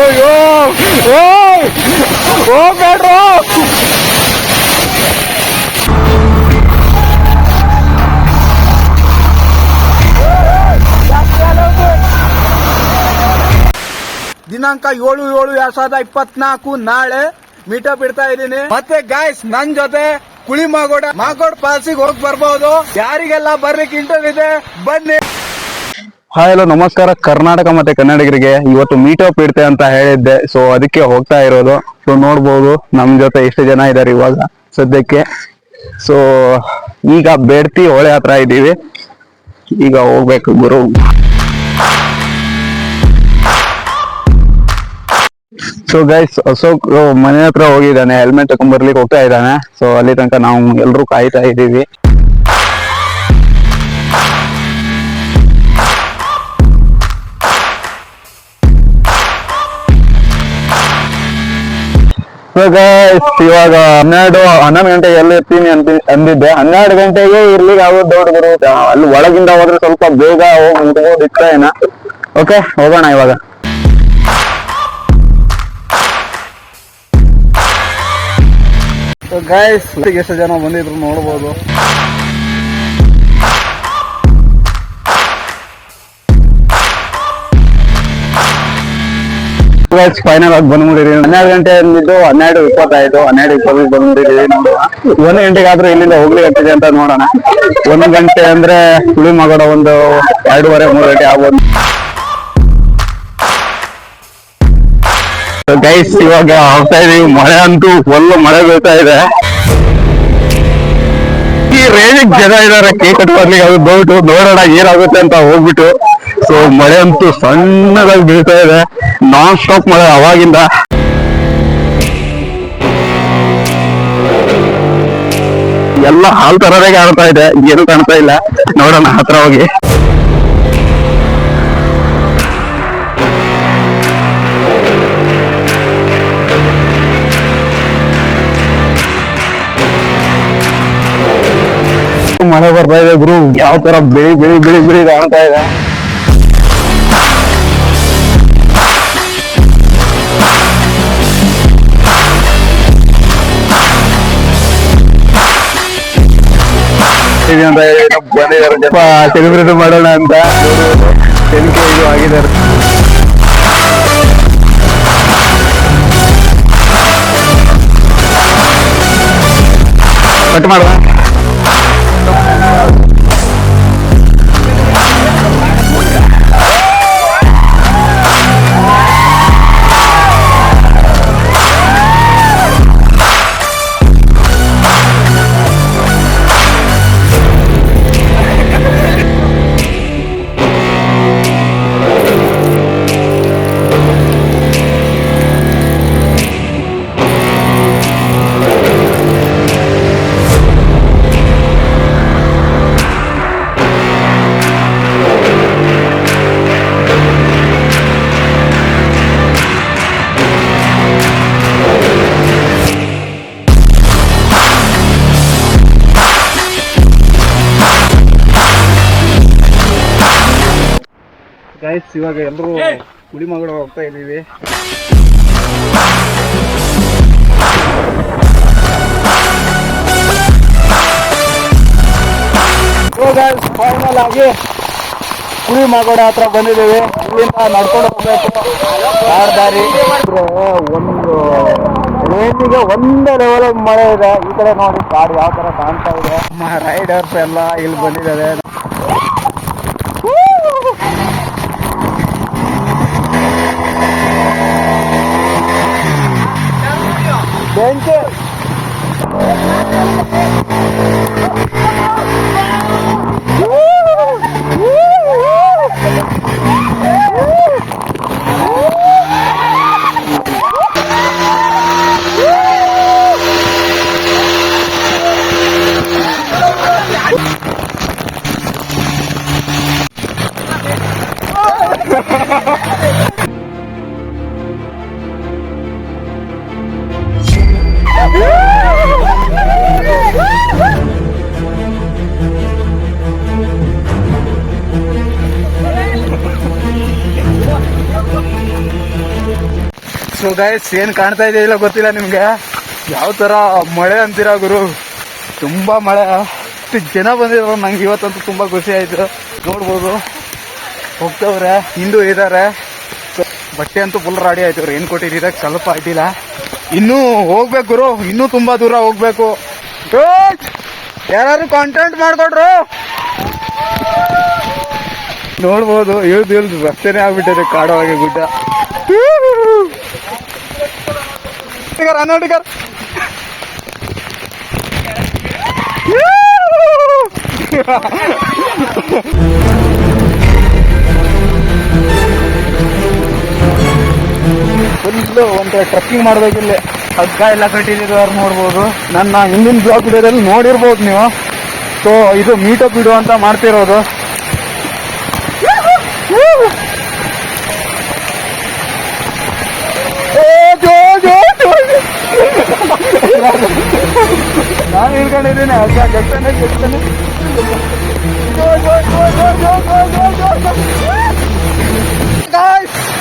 ಅಯ್ಯೋ ದಿನಾಂಕ ಏಳು ಏಳು ಎರಡ್ ಸಾವಿರದ ಇಪ್ಪತ್ನಾಲ್ಕು ನಾಳೆ ಮೀಟಪ್ ಬಿಡ್ತಾ ಇದ್ದೀನಿ. ಮತ್ತೆ ಗಾಯ್ಸ್ ನನ್ ಜೊತೆ ಕುಳಿ ಮಾಗೋಡ, ಮಾಗೋಡ್ ಪಾಲ್ಸಿಗೆ ಹೋಗಿ ಬರ್ಬಹುದು ಯಾರಿಗೆಲ್ಲ ಬರ್ಲಿಕ್ಕೆ ಇಂಟರ್ ಇದೆ, ಬನ್ನಿ. ಹಾಯ್ ಹಲೋ ನಮಸ್ಕಾರ. ಕರ್ನಾಟಕ ಮತ್ತೆ ಕನ್ನಡಿಗರಿಗೆ ಇವತ್ತು ಮೀಟ್ ಅಪ್ ಇಡ್ತೆ ಅಂತ ಹೇಳಿದ್ದೆ. ಸೊ ಅದಕ್ಕೆ ಹೋಗ್ತಾ ಇರೋದು. ಸೊ ನೋಡ್ಬೋದು ನಮ್ ಜೊತೆ ಎಷ್ಟು ಜನ ಇದಾರೆ ಇವಾಗ ಸದ್ಯಕ್ಕೆ. ಸೊ ಈಗ ಬೇಡ್ತಿ ಹೊಳೆ ಹತ್ರ ಇದ್ದೀವಿ. ಈಗ ಹೋಗ್ಬೇಕು ಗುರು. ಸೊ ಗೈಸ್ ಅಶೋಕ್ ಮನೆ ಹತ್ರ ಹೋಗಿದ್ದಾನೆ. ಹೆಲ್ಮೆಟ್ ತಗೊಂಡ್ ಬರ್ಲಿಕ್ಕೆ ಹೋಗ್ತಾ ಇದ್ದಾನೆ. ಸೊ ಅಲ್ಲಿ ತನಕ ನಾವು ಎಲ್ರು ಕಾಯ್ತಾ ಇದ್ದೀವಿ. ಇವಾಗ ಹನ್ನೆರಡು, ಹನ್ನೊಂದು ಗಂಟೆಗೆ ಎಲ್ಲಿ ಇರ್ತೀನಿ ಅಂತ, ಅಂದಿದ್ದೆ. ಹನ್ನೆರಡು ಗಂಟೆಗೆ ಇರ್ಲಿಕ್ಕೆ ಆಗೋದು ಗುರು. ಅಲ್ಲಿ ಒಳಗಿಂದ ಹೋದ್ರೆ ಸ್ವಲ್ಪ ಬೇಗ ಹೋಗಿ ಮುಟ್ಬೋದು ಇಷ್ಟ ಏನ ಓಕೆ ಹೋಗೋಣ ಇವಾಗ. ಗಾಯ್ಸ್ ಎಷ್ಟು ಜನ ಬಂದಿದ್ರು ನೋಡ್ಬೋದು. ಗೈಸ್ ಫೈನಲ್ ಆಗಿ ಬಂದ್ಬಿಡಿರಿ ಹನ್ನೆರಡು ಗಂಟೆ ಅಂದಿದ್ದು ಹನ್ನೆರಡು ಇಪ್ಪತ್ತಾಯ್ತು ಹನ್ನೆರಡು ಇಪ್ಪತ್ತಿಗೆ ನೋಡುವ ಒಂದು ಗಂಟೆಗೆ ಆದ್ರೂ ಇಲ್ಲಿಂದ ಹೋಗ್ಲಿ ಆಗ್ತಿದೆ ಅಂತ ನೋಡೋಣ. ಒಂದು ಗಂಟೆ ಅಂದ್ರೆ ಹುಳಿ ಮಗಡ ಒಂದು ಎರಡೂವರೆ, ಮೂರು ಗಂಟೆ ಆಗ್ಬೋದು. ಗೈಸ್ ಇವಾಗ ಹೋಗ್ತಾ ಇದೀವಿ. ಮಳೆ ಅಂತೂ ಫುಲ್ ಮಳೆ ಬೀಳ್ತಾ ಇದೆ. ಈ ರೇಂಜಿಗೆ ಜನ ಇದಾರೆ. ಕೇಕ್ ಕಟ್ ಬರ್ಲಿಕ್ಕೆ ಬಿಟ್ಟು ನೋಡೋಣ ಏನಾಗುತ್ತೆ ಅಂತ ಹೋಗ್ಬಿಟ್ಟು. ಸೊ ಮಳೆ ಅಂತೂ ಸಣ್ಣದಾಗಿ ಬೀಳ್ತಾ ಇದೆ. ನಾನ್ ಸ್ಟಾಪ್ ಮಳೆ ಅವಾಗಿಂದ. ಎಲ್ಲ ಹಾಲ್ ತರದಾಗೆ ಆಡ್ತಾ ಇದೆ. ಏನು ಕಾಣ್ತಾ ಇಲ್ಲ. ನೋಡೋಣ ಹತ್ರ ಹೋಗಿ. ಮಳೆ ಬರ್ತಾ ಇದೆ ಗುರು. ಯಾವ ತರ ಬಿಳಿ ಬಿಳಿ ಬಿಳಿ ಬಿಳಿ ಕಾಣ್ತಾ ಇದೆ. ಇದೆ ಅಂತ ಸ್ವಲ್ಪ ಸೆಲೆಬ್ರೇಟ್ ಮಾಡೋಣ ಅಂತ. ಇದು ಆಗಿದ್ದಾರೆ. ಕಟ್ ಮಾಡುವ ಇವಾಗ ಎಲ್ಲರೂ ಕುಳಿ ಮಗಳ ಹೋಗ್ತಾ ಇದೀವಿ ಫೈನಲ್ ಆಗಿ ಕುರಿ ಮಾಗೋಡ ಹತ್ರ ಬಂದಿದ್ದೀವಿ. ಇಲ್ಲಿಂದ ನಡ್ಕೊಂಡು ಹೋಗ್ಬೇಕು. ದಾರಿ? ಒಂದು ರೇಂಜಿಗೆ ಒಂದೇ ಲೆವೆಲ್ ಮಳೆ ಇದೆ. ಈ ಕಡೆ ನೋಡಿ ಕಾರ್ ಯಾವ ತರ ಕಾಣ್ತಾ ಇದೆ. ನಮ್ಮ ರೈಡರ್ಸ್ ಎಲ್ಲ ಇಲ್ಲಿ ಬಂದಿದ್ದಾರೆ. ಸೊ ಗೈಸ್ ಏನ್ ಕಾಣ್ತಾ ಇದೆ ಇಲ್ಲ ಗೊತ್ತಿಲ್ಲ ನಿಮ್ಗೆ? ಯಾವ ತರ ಮಳೆ ಅಂತೀರ ಗುರು? ತುಂಬಾ ಮಳೆ. ಅಷ್ಟು ಜನ ಬಂದಿದ್ರು ನಂಗೆ ಇವತ್ತಂತೂ ತುಂಬಾ ಖುಷಿ ಆಯ್ತು. ನೋಡ್ಬೋದು. ಹೋಗ್ತವ್ರೆ ಹಿಂದೂ So, ಬಟ್ಟೆ ಅಂತೂ ಫುಲ್ ರಾಡಿ ಆಯ್ತು ಏನ್ ಕೊಟ್ಟಿದ್ದೀರ? ಸ್ವಲ್ಪ ಅಡ್ಡಿಲ್ಲ. ಇನ್ನೂ ಹೋಗ್ಬೇಕು ಗುರು. ಇನ್ನೂ ತುಂಬಾ ದೂರ ಹೋಗ್ಬೇಕು. ಯಾರು ಕಾಂಟೆಂಟ್ ಮಾಡ್ಕೊಡ್ರು ನೋಡ್ಬೋದು. ಇಳ್ದು ಇಳ್ದು ರಸ್ತೆನೇ ಆಗ್ಬಿಟ್ಟಿದೆ ಕಾಡವಾಗಿ ಗುಡ್ಡ. ಟಿಗರ್ ಅನ್ನ ಟಿಗರ್ ಫುಲ್ಲು ಒಂದು ಟ್ರಕ್ಕಿಂಗ್ ಮಾಡ್ಬೇಕಿಲ್ಲಿ ಹಗ್ಗ ಎಲ್ಲ ಕಟ್ಟಿದ್ದಾರೆ ನೋಡ್ಬೋದು. ನನ್ನ ಹಿಂದಿನ ಬ್ಲಾಗ್ ವಿಡಿಯೋದಲ್ಲಿ ನೋಡಿರ್ಬೋದು ನೀವು. ಸೊ ಇದು ಮೀಟಪ್ ವಿಡಿಯೋ ಅಂತ ಮಾಡ್ತಿರೋದು. ನಾನು ಹೇಳ್ಕೊಂಡಿದ್ದೀನಿ ಅಜ್ಜ ಗೆಲ್ತಾನೆ ಗೆಲ್ತಾನೆ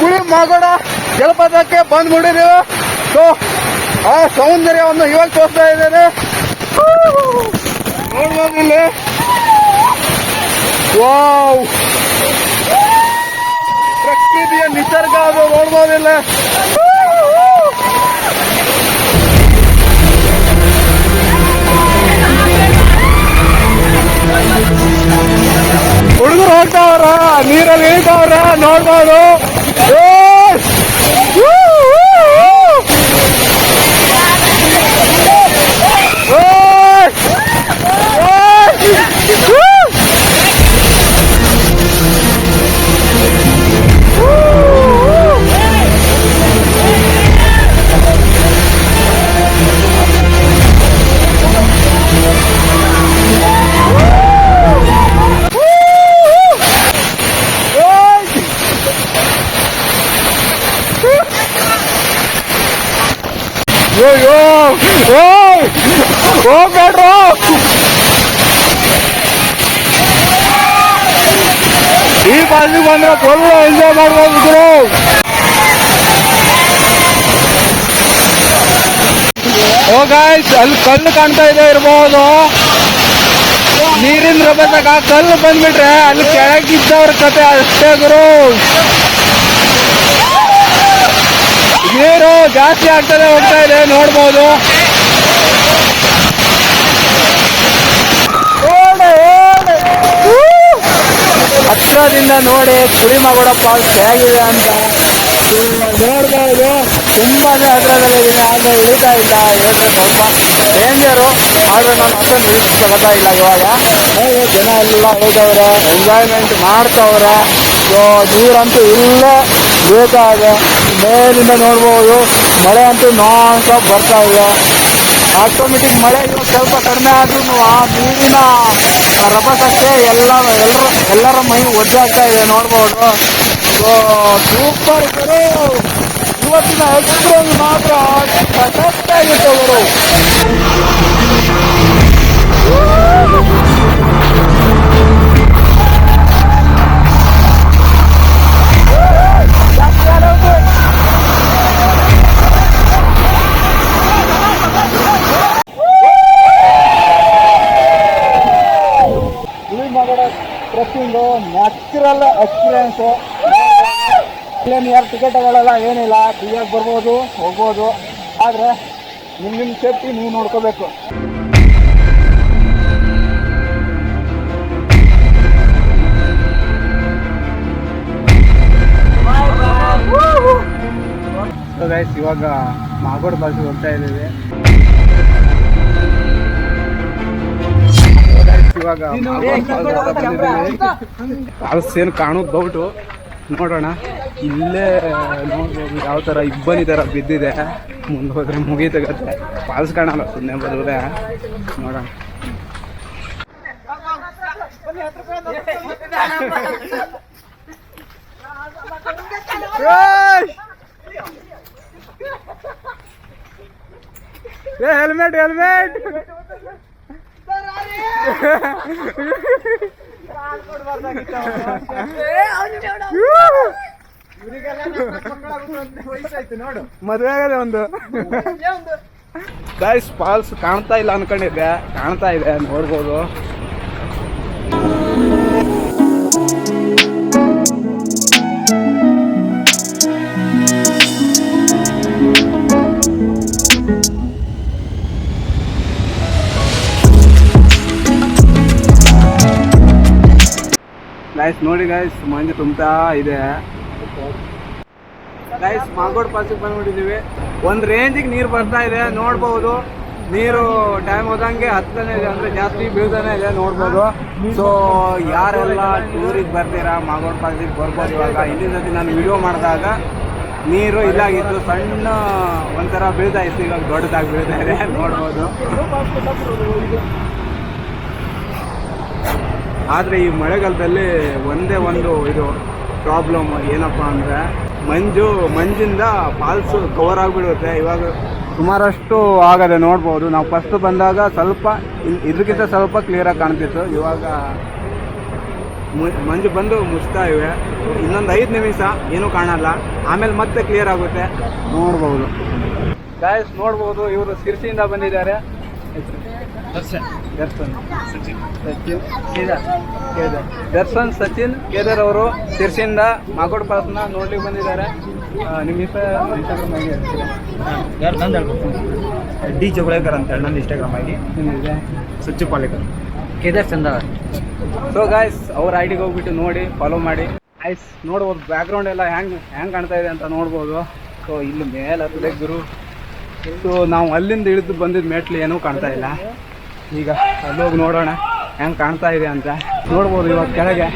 ಕುಳಿ ಮಾಗೋಣ. ಜಲಪಾತಕ್ಕೆ ಬಂದ್ಬಿಡಿ ನೀವು. ಸೊ ಆ ಸೌಂದರ್ಯವನ್ನು ಇವಾಗ ತೋರಿಸ್ತಾ ಇದ್ದೇನೆ. ನೋಡ್ಬೋದು ಇಲ್ಲಿ. ವಾವ್ ಪ್ರಕೃತಿಯ ನಿಸರ್ಗ ಅದು ನೋಡ್ಬೋದಿಲ್ಲ ಹುಡುಗರು ಹೋಗ್ತಾವ್ರ? ನೀರಲ್ಲಿ ಇಳಿತಾವ್ರ? ನೋಡ್ಬೋದು. ಹೋಗ್ಬೇಡ್ರು. ಈ ಬಾಜು ಬಂದ್ರೆ ಫುಲ್ ಎಂಜಾಯ್ ಮಾಡ್ಬೋದು ಗುರು ಓ ಗಾಯ್ಸ್ ಅಲ್ಲಿ ಕಲ್ಲು ಕಾಣ್ತಾ ಇದೆ, ಇರ್ಬೋದು. ನೀರಿನ ಬಂದಾಗ ಕಲ್ಲು ಬಂದ್ಬಿಟ್ರೆ ಅಲ್ಲಿ ಕೆಳಗಿದ್ದವ್ರ ಕತೆ ಅಷ್ಟೇ ಗುರು. ನೀರು ಜಾಸ್ತಿ ಆಗ್ತದೆ ಹೋಗ್ತಾ ಇದೆ, ನೋಡ್ಬೋದು. ಹತ್ರದಿಂದ ನೋಡಿ ಕುಡಿಮಗೋಡ ಫಾಲ್ಸ್ ಹೇಗಿದೆ ಅಂತ. ನೋಡ್ಬೋದು ತುಂಬಾನೇ ಹತ್ರದಲ್ಲಿದ್ದೀನಿ ಆದರೆ ಇಳಿತಾ ಇಲ್ಲ. ಇಳಿದ್ರೆ ಸ್ವಲ್ಪ ಡೇಂಜರು ಆದರೆ ನಾನು ಹತ್ರ ನಿಲ್ಲಿಸ್ಕೊಳ್ತಾ ಇಲ್ಲ ಇವಾಗ. ಹೇಗೆ ಜನ ಎಲ್ಲ ಹೋಗವ್ರೆ ಎಂಜಾಯ್ಮೆಂಟ್ ಮಾಡ್ತವ್ರೆ. ಸೊ ನೀರಂತೂ ಇಲ್ಲೇ ಬೀಳ್ತಾ ಇದೆ. ಮೇಲಿಂದ ನೋಡ್ಬೋದು. ಮಳೆ ಅಂತೂ ನಾನ್ ಸ್ಟಾಪ್ ಬರ್ತಾ ಇದೆ. ಆಟೋಮೆಟಿಕ್ ಮಳೆ ಇವಾಗ ಸ್ವಲ್ಪ ಕಡಿಮೆ ಆದ್ರೂ ಆ ನೀರಿನ ರಭಸಕ್ಕೆ ಎಲ್ಲ ಎಲ್ಲರ ಎಲ್ಲರ ಮೈ ಒದ್ದಾಗ್ತಾ ಇದೆ ನೋಡ್ಬೋದು ಸೊ ಸೂಪರ್ ಗುರು ಇವತ್ತಿನ ಎಕ್ಸ್ಪೀರಿಯನ್ಸ್ ಮಾತ್ರ ಸಖತ್ತಾಗಿತ್ತು ಗುರು ಇಲ್ಲಿ ನ್ಯಾಚುರಲ್ ಎಕ್ಸ್ಪೀರಿಯನ್ಸು ಯಾರು ಟಿಕೆಟ್ ಏನಿಲ್ಲ ಫ್ರೀಯಾಗಿ ಬರ್ಬೋದು, ಹೋಗ್ಬೋದು. ಆದರೆ ನಿಮ್ಮ ಸೇಫ್ಟಿ ನೀವು ನೋಡ್ಕೋಬೇಕು. ಇವಾಗ ಮಾಗೋಡ್ ಬಸ್ ಹೋಗ್ತಾ ಇದ್ದೀವಿ. ಇವಾಗ ಫಾಲ್ಸ್ ಏನು ಕಾಣೋದು ಡೌಟು ನೋಡೋಣ. ಇಲ್ಲೇ ನೋಡ್ಬೋದು ಯಾವ ಥರ ಇಬ್ಬನಿ ಥರ ಬಿದ್ದಿದೆ. ಮುಂದೆ ಹೋದ್ರೆ ಮುಗಿತಗತ್ತೆ ಫಾಲ್ಸ್ ಕಾಣಲ್ಲ ಸುಮ್ಮನೆ ಬರೋದೆ ನೋಡೋಣ. ಹೆಲ್ಮೆಟ್ ಹೆಲ್ಮೆಟ್ ಮದುವೆ ಒಂದು. ಗಾಯ್ಸ್ ಫಾಲ್ಸ್ ಕಾಣ್ತಾ ಇಲ್ಲ ಅನ್ಕೊಂಡಿದ್ದೆ. ಕಾಣ್ತಾ ಇದೆ ನೋಡ್ಬೋದು. ಗೈಸ್ ನೋಡಿ ಗಾಯ್ಸ್ ಮಂಜು ತುಂಬ್ತಾ ಇದೆ. ಗೈಸ್ ಮಾಗೋಡ್ ಪಾಸಿಗೆ ಬಂದ್ಬಿಟ್ಟಿದೀವಿ ಒಂದ್ ರೇಂಜಿಗೆ ನೀರು ಬರ್ತಾ ಇದೆ, ನೋಡ್ಬೋದು. ನೀರು ಟೈಮ್ ಹೋದಂಗೆ ಹತ್ತನೇ ಇದೆ ಅಂದ್ರೆ ಜಾಸ್ತಿ ಬೀಳ್ತಾನೆ ಇದೆ, ನೋಡ್ಬೋದು. ಸೊ ಯಾರೆಲ್ಲ ಟೂರಿಗೆ ಬರ್ತೀರಾ ಮಾಗೋಡ್ ಪಾಸಿಗೆ ಬರ್ಬೋದು ಇವಾಗ. ಹಿಂದಿನ ಸತಿ ನಾನು ವಿಡಿಯೋ ಮಾಡಿದಾಗ ನೀರು ಇದಾಗಿತ್ತು ಸಣ್ಣ ಒಂಥರ ಬೀಳ್ತಾ ಇತ್ತು, ಇವಾಗ ದೊಡ್ಡದಾಗಿ ಬೀಳ್ತಾ ಇದೆ, ನೋಡ್ಬೋದು. ಆದರೆ ಈ ಮಳೆಗಾಲದಲ್ಲಿ ಒಂದೇ ಒಂದು ಇದು ಪ್ರಾಬ್ಲಮ್ ಏನಪ್ಪ ಅಂದರೆ ಮಂಜು, ಮಂಜಿಂದ ಫಾಲ್ಸು ಕವರ್ ಆಗಿಬಿಡುತ್ತೆ. ಇವಾಗ ಸುಮಾರಷ್ಟು ಆಗದೆ ನೋಡ್ಬೋದು. ನಾವು ಫಸ್ಟ್ ಬಂದಾಗ ಸ್ವಲ್ಪ ಇದಕ್ಕಿಂತ ಸ್ವಲ್ಪ ಕ್ಲಿಯರಾಗಿ ಕಾಣ್ತಿತ್ತು. ಇವಾಗ ಮಂಜು ಬಂದು ಮುಚ್ತಾ ಇವೆ. ಇನ್ನೊಂದು ಐದು ನಿಮಿಷ, ಏನೂ ಕಾಣಲ್ಲ. ಆಮೇಲೆ ಮತ್ತೆ ಕ್ಲಿಯರ್ ಆಗುತ್ತೆ. ನೋಡ್ಬೋದು. ಗಾಯಸ್ ನೋಡ್ಬೋದು. ಇವರು ಸಿರ್ಸಿಯಿಂದ ಬಂದಿದ್ದಾರೆ. ದರ್ಶನ್ ದರ್ಶನ್. ಸಚಿನ್. ಕೇದಾರ್ ಕೇದಾರ್. ದರ್ಶನ್ ಸಚಿನ್ ಕೇದಾರ್ ಅವರು ಶಿರ್ಸಿಂದ ಮಾಗೋಡ್ ಪಾಸ್ನ ನೋಡ್ಲಿಕ್ಕೆ ಬಂದಿದ್ದಾರೆ. ನಿಮ್ಮ ಇನ್ಸ್ಟಾಗ್ರಾಮ್ ಐಡಿ ಯಾರು ನಂದು ಹೇಳ್ಬೇಕು. ಡಿ ಜೋಗಳೇಕರ್ ಅಂತ ಹೇಳಿ ನನ್ನ ಇನ್ಸ್ಟಾಗ್ರಾಮ್ ಐಡಿ ನಿಮಗೆ ಸಚ್ಚು ಪಾಲೇಕರ್. ಕೇದಾರ್ ಚಂದ ಸೊ ಗಾಯ್ಸ್ ಅವ್ರ ಐಡಿಗೆ ಹೋಗ್ಬಿಟ್ಟು ನೋಡಿ ಫಾಲೋ ಮಾಡಿ. ಗಾಯ್ಸ್ ನೋಡ್ಬೋದು ಬ್ಯಾಕ್ಗ್ರೌಂಡ್ ಎಲ್ಲ ಹೆಂಗೆ ಹ್ಯಾಂಗ್ ಕಾಣ್ತಾ ಇದೆ ಅಂತ ನೋಡ್ಬೋದು. ಸೊ ಇಲ್ಲಿ ಮೇಲೆ ಹತ್ತದೆ ಗುರು. ಸೊ ನಾವು ಅಲ್ಲಿಂದ ಇಳಿದು ಬಂದಿದ್ದ ಮೆಟ್ಲು ಏನೂ ಕಾಣ್ತಾ ಇಲ್ಲ. ಈಗ ಅಲ್ಲೋಗಿ ನೋಡೋಣ. ಹೆಂಗೆ ಕಾಣ್ತಾ ಇದೆ ಅಂತ. ನೋಡ್ಬೋದು ಇವಾಗ ಕೆಳಗೆ.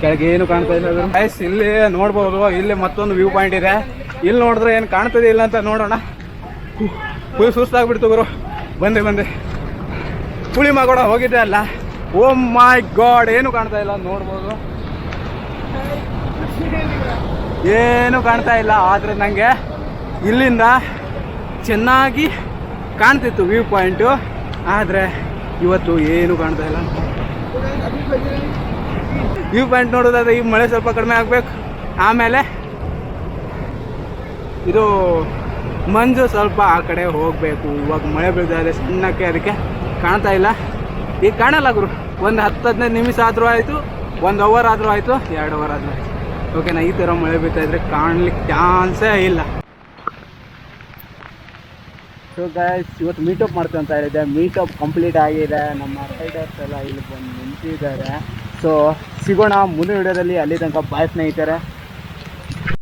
ಕೆಳಗೆ ಏನು ಕಾಣ್ತಾ ಇಲ್ಲ ಗೈಸ್ ಇಲ್ಲಿ ನೋಡ್ಬೋದು. ಇಲ್ಲಿ ಮತ್ತೊಂದು ವ್ಯೂ ಪಾಯಿಂಟ್ ಇದೆ. ಇಲ್ಲಿ ನೋಡಿದ್ರೆ ಏನು ಕಾಣ್ತದೆ ಇಲ್ಲ ಅಂತ ನೋಡೋಣ. ಫುಲ್ ಸುಸ್ತಾಗ್ಬಿಡ್ತು ಗುರು. ಬಂದೆ ಬಂದೆ. ಹುಳಿ ಮಗೋಡ ಹೋಗಿದ್ದೆ ಅಲ್ಲ. ಓ ಮೈ ಗಾಡ್, ಏನು ಕಾಣ್ತಾ ಇಲ್ಲ ನೋಡ್ಬೋದು. ಏನು ಕಾಣ್ತಾ ಇಲ್ಲ, ಆದರೆ ನನಗೆ ಇಲ್ಲಿಂದ ಚೆನ್ನಾಗಿ ಕಾಣ್ತಿತ್ತು ವ್ಯೂ ಪಾಯಿಂಟು ಆದರೆ ಇವತ್ತು ಏನು ಕಾಣ್ತಾ ಇಲ್ಲ. ವ್ಯೂ ಪಾಯಿಂಟ್ ನೋಡೋದಾದ್ರೆ ಈ ಮಳೆ ಸ್ವಲ್ಪ ಕಡಿಮೆ ಆಗಬೇಕು. ಆಮೇಲೆ ಇದು ಮಂಜು ಸ್ವಲ್ಪ ಆ ಕಡೆ ಹೋಗಬೇಕು. ಇವಾಗ ಮಳೆ ಬೀಳ್ತಾ ಇದೆ ಸಣ್ಣಕ್ಕೆ ಅದಕ್ಕೆ ಕಾಣ್ತಾ ಇಲ್ಲ. ಈಗ ಕಾಣಲ್ಲ ಗುರು. ಒಂದು ಹತ್ತು ಹದಿನೈದು ನಿಮಿಷ ಆದರೂ ಆಯಿತು, ಒಂದು ಅವರ್ ಆದರೂ ಆಯಿತು, ಎರಡು ಅವರ್ ಆದರೂ ಆಯಿತು. ಓಕೆನಾ ಈ ಥರ ಮಳೆ ಬೀಳ್ತಾ ಇದ್ರೆ ಕಾಣ್ಲಿಕ್ಕೆ ಚಾನ್ಸೇ ಇಲ್ಲ. ಸೊ ಗಾಯ್ಸ್ ಇವತ್ತು ಮೀಟಪ್ ಮಾಡ್ತೀವಿ ಅಂತ ಹೇಳಿದ್ದೆ. ಮೀಟಪ್ ಕಂಪ್ಲೀಟ್ ಆಗಿದೆ. ನಮ್ಮ ರೈಡರ್ಸ್ ಎಲ್ಲ ಇಲ್ಲಿ ಬಂದು ನಿಂತಿದ್ದಾರೆ. ಸೊ ಸಿಗೋಣ ಮುಂದಿನ ವಿಡಿಯೋದಲ್ಲಿ. ಅಲ್ಲಿ ತನಕ ಬಾಯ್ ಸ್ನೇಹಿತರೆ.